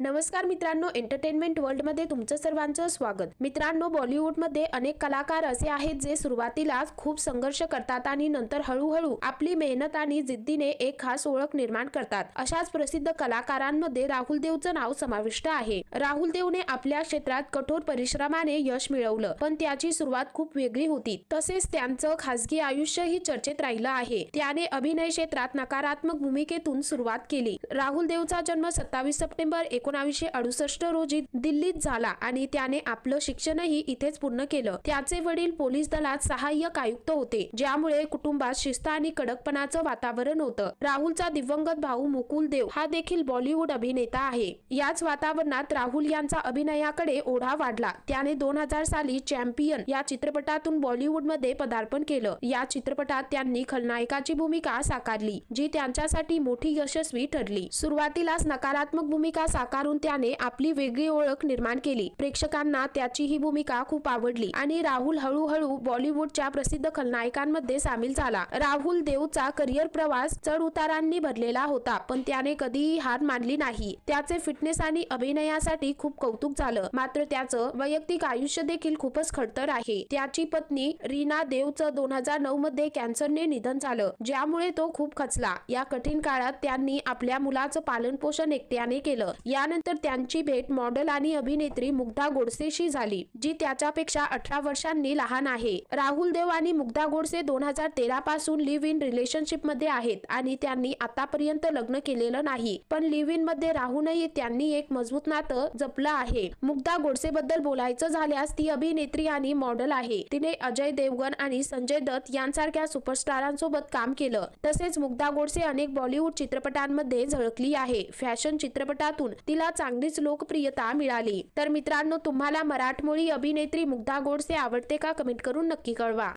नमस्कार मित्रांनो एंटरटेनमेंट वर्ल्डमध्ये तुमचं सर्वांचं स्वागत. मित्रांनो बॉलिवूडमध्ये अनेक कलाकार असे आहेत जे सुरुवातीला खूप संघर्ष करतात आणि नंतर हळूहळू आपली मेहनत आणि जिद्दीने एक खास ओळख निर्माण करतात. अशाच प्रसिद्ध कलाकारांमध्ये राहुल देवचं नाव समाविष्ट आहे. राहुल देवने आपल्या क्षेत्रात कठोर परिश्रमाने यश मिळवलं पण त्याची सुरुवात खूप वेगळी होती. तसेच त्यांचं खासगी आयुष्यही चर्चेत राहिलं आहे. त्याने अभिनय क्षेत्रात नकारात्मक भूमिकेतून सुरुवात केली. राहुल देवचा जन्म सत्तावीस सप्टेंबर एकोणावीसशे अडुसष्ट रोजी दिल्लीत झाला आणि त्याने आपलं शिक्षणही इथेच पूर्ण केलं. त्याचे वडील पोलीस दलात सहाय्यक आयुक्त होते ज्यामुळे कुटुंबात शिस्त आणि कडकपणाचं वातावरण होतं. राहुलचा दिवंगत भाऊ मुकुल देव हा देखील बॉलिवूड अभिनेता आहे. याच वातावरणात राहुल यांचा अभिनयाकडे ओढा वाढला. त्याने दोन हजार साली चॅम्पियन या चित्रपटातून बॉलिवूडमध्ये पदार्पण केलं. या चित्रपटात त्यांनी खलनायकाची भूमिका साकारली जी त्यांच्यासाठी मोठी यशस्वी ठरली. सुरुवातीलाच नकारात्मक भूमिका साकार साकारून त्याने आपली वेगळी ओळख निर्माण केली. प्रेक्षकांना त्याची ही भूमिका खूप आवडली आणि राहुल हळूहळू बॉलिवूडच्या प्रसिद्ध खलनायकांमध्ये सामील झाला. राहुल देवचा करिअर प्रवास चढ उतारांनी भरलेला होता पण त्याने कधीही हार मानली नाही. त्याचे फिटनेस आणि अभिनयासाठी खूप कौतुक झालं. मात्र त्याचं वैयक्तिक आयुष्य देखील खूपच खडतर आहे. त्याची पत्नी रीना देवचं दोन हजार नऊ मध्ये कॅन्सरने निधन झालं ज्यामुळे तो खूप खचला. या कठीण काळात त्यांनी आपल्या मुलाचं पालन पोषण एकट्याने केलं. त्यानंतर त्यांची भेट मॉडेल आणि अभिनेत्री मुग्धा गोडसेशी झाली जी त्याच्यापेक्षा अठरा वर्षांनी लहान आहे. राहुल देव आणि मुग्धा गोडसे दोन हजार तेरा पासून लिव्ह इन रिलेशनशिपमध्ये आहेत आणि त्यांनी आतापर्यंत लग्न केलेलं नाही. पण लिव्ह इनमध्ये राहूनही त्यांनी एक मजबूत नातं जपलं आहे. मुग्धा गोडसे बद्दल बोलायचं झाल्यास ती अभिनेत्री आणि मॉडेल आहे. तिने अजय देवगण आणि संजय दत्त यांसारख्या सुपरस्टारांसोबत काम केलं. तसेच मुग्धा गोडसे अनेक बॉलिवूड चित्रपटांमध्ये झळकली आहे. फॅशन चित्रपटातून तिला चांगलीच लोकप्रियता मिळाली. तर मित्रांनो तुम्हाला मराठमोळी अभिनेत्री मुग्धा गोडसे आवडते का? कमेंट करून नक्की कळवा.